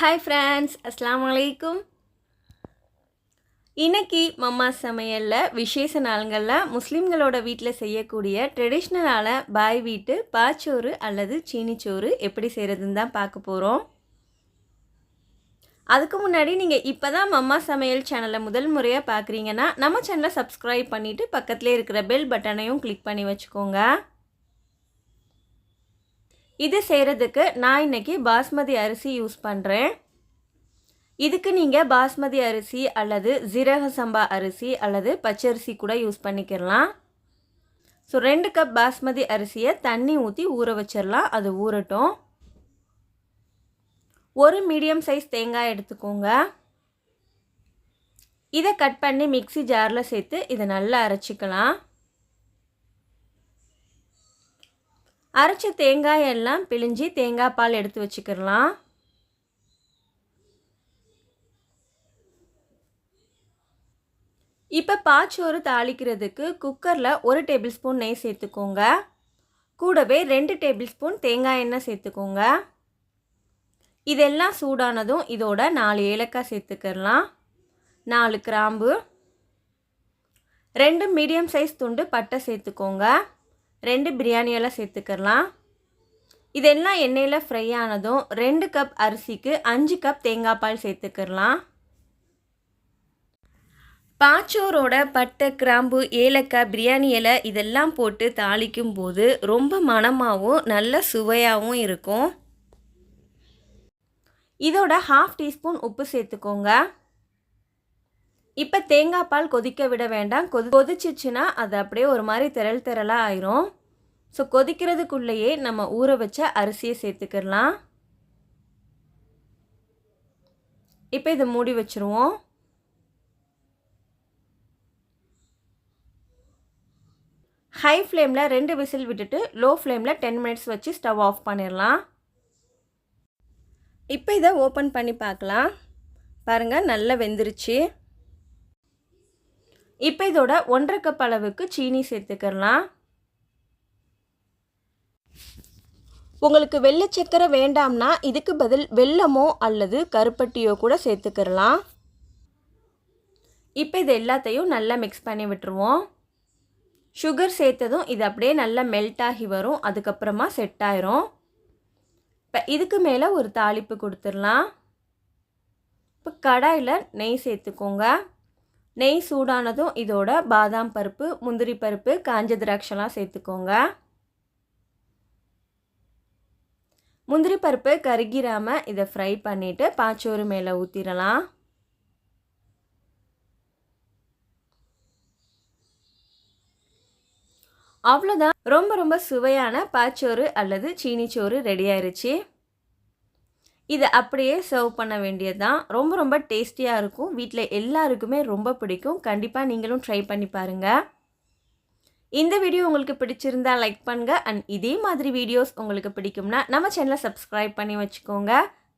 Hi friends அஸ்லாம் வலைக்கும் இன்றைக்கி மம்மா சமையலில் விசேஷ நாள்களில் முஸ்லீம்களோட வீட்டில் செய்யக்கூடிய ட்ரெடிஷ்னலான பாய் வீட்டு பாச்சோறு அல்லது சீனிச்சோறு எப்படி செய்கிறதுன்னு தான் பார்க்க போகிறோம் அதுக்கு முன்னாடி நீங்கள் இப்போ தான் மம்மா சமையல் சேனலை முதல் முறையாக பார்க்குறீங்கன்னா நம்ம சேனலை சப்ஸ்கிரைப் பண்ணிவிட்டு பக்கத்துலேயே இருக்கிற பெல் பட்டனையும் கிளிக் பண்ணி வச்சுக்கோங்க. இது செய்கிறதுக்கு நான் இன்றைக்கி பாஸ்மதி அரிசி யூஸ் பண்ணுறேன் இதுக்கு நீங்கள் பாஸ்மதி அரிசி அல்லது ஜீரக சம்பா அரிசி அல்லது பச்சரிசி கூட யூஸ் பண்ணிக்கிறலாம் ஸோ ரெண்டு கப் பாஸ்மதி அரிசியை தண்ணி ஊற்றி ஊற வச்சிடலாம் அது ஊறட்டும். ஒரு மீடியம் சைஸ் தேங்காய் எடுத்துக்கோங்க. இதை கட் பண்ணி மிக்சி ஜாரில் சேர்த்து இதை நல்லா அரைச்சிக்கலாம். அரைச்ச தேங்காய் எல்லாம் பிழிஞ்சி தேங்காய் பால் எடுத்து வச்சுக்கிடலாம். இப்போ பாச்சோறு தாளிக்கிறதுக்கு குக்கரில் ஒரு டேபிள் ஸ்பூன் நெய் சேர்த்துக்கோங்க. கூடவே ரெண்டு டேபிள் ஸ்பூன் தேங்காய் எண்ணெய் சேர்த்துக்கோங்க. இதெல்லாம் சூடானதும் இதோட நாலு ஏலக்காய் சேர்த்துக்கிடலாம். நாலு கிராம்பு. ரெண்டு மீடியம் சைஸ் துண்டு பட்டை சேர்த்துக்கோங்க. ரெண்டு பிரியாணி எல்லாம் சேர்த்துக்கலாம். இதெல்லாம் எண்ணெயில் ஃப்ரை ஆனதும் ரெண்டு கப் அரிசிக்கு அஞ்சு கப் தேங்காய் பால் சேர்த்துக்கலாம். பாச்சோரோட பட்டை கிராம்பு ஏலக்காய் பிரியாணி இலை இதெல்லாம் போட்டு தாளிக்கும் போது ரொம்ப மணமாகவும் நல்ல சுவையாகவும் இருக்கும். இதோட ஹாஃப் டீஸ்பூன் உப்பு சேர்த்துக்கோங்க. இப்போ தேங்காய் பால் கொதிக்க விட வேண்டாம். கொதி கொதிச்சிச்சுன்னா அது அப்படியே ஒரு மாதிரி திரள் திரளாக ஆயிரும். ஸோ கொதிக்கிறதுக்குள்ளேயே நம்ம ஊற வச்ச அரிசியை சேர்த்துக்கிடலாம். இப்போ இதை மூடி வச்சுருவோம். ஹை ஃப்ளேமில் ரெண்டு விசில் விட்டுட்டு லோ ஃப்ளேமில் டென் மினிட்ஸ் வச்சு ஸ்டவ் ஆஃப் பண்ணிடலாம். இப்போ இதை ஓப்பன் பண்ணி பார்க்கலாம். பாருங்கள் நல்லா வெந்துருச்சு. இப்போ இதோட ஒன்றரை கப் அளவுக்கு சீனி சேர்த்துக்கலாம் உங்களுக்கு வெள்ளை சக்கரை வேண்டாம்னா இதுக்கு பதில் வெல்லமோ அல்லது கருப்பட்டியோ கூட சேர்த்துக்கிறலாம். இப்போ இது எல்லாத்தையும் நல்லா மிக்ஸ் பண்ணி விட்டுருவோம். சுகர் சேர்த்ததும் இது அப்படியே நல்லா மெல்ட் ஆகி வரும். அதுக்கப்புறமா செட் ஆயிரும். இப்போ இதுக்கு மேலே ஒரு தாளிப்பு கொடுத்துடலாம். இப்போ கடாயில் நெய் சேர்த்துக்கோங்க. நெய் சூடானதும் இதோட பாதாம் பருப்பு முந்திரி பருப்பு காஞ்ச திராட்சைலாம் சேர்த்துக்கோங்க. முந்திரி பருப்பு கருகிராமல் இதை ஃப்ரை பண்ணிவிட்டு பாச்சோறு மேலே ஊற்றிடலாம் அவ்வளோதான் ரொம்ப ரொம்ப சுவையான பாச்சோறு அல்லது சீனிச்சோறு ரெடி ஆயிருச்சு. இதை அப்படியே சர்வ் பண்ண வேண்டியது தான் ரொம்ப ரொம்ப டேஸ்டியாக இருக்கும். வீட்டில் எல்லாருக்குமே ரொம்ப பிடிக்கும். கண்டிப்பாக நீங்களும் ட்ரை பண்ணி பாருங்கள் இந்த வீடியோ உங்களுக்கு பிடிச்சிருந்தா லைக் பண்ணுங்கள் அண்ட் இதே மாதிரி வீடியோஸ் உங்களுக்கு பிடிக்கும்னா நம்ம சேனலை சப்ஸ்கிரைப் பண்ணி வச்சுக்கோங்க.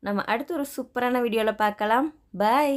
நம்ம அடுத்து ஒரு சூப்பரான வீடியோவில் பார்க்கலாம். பாய்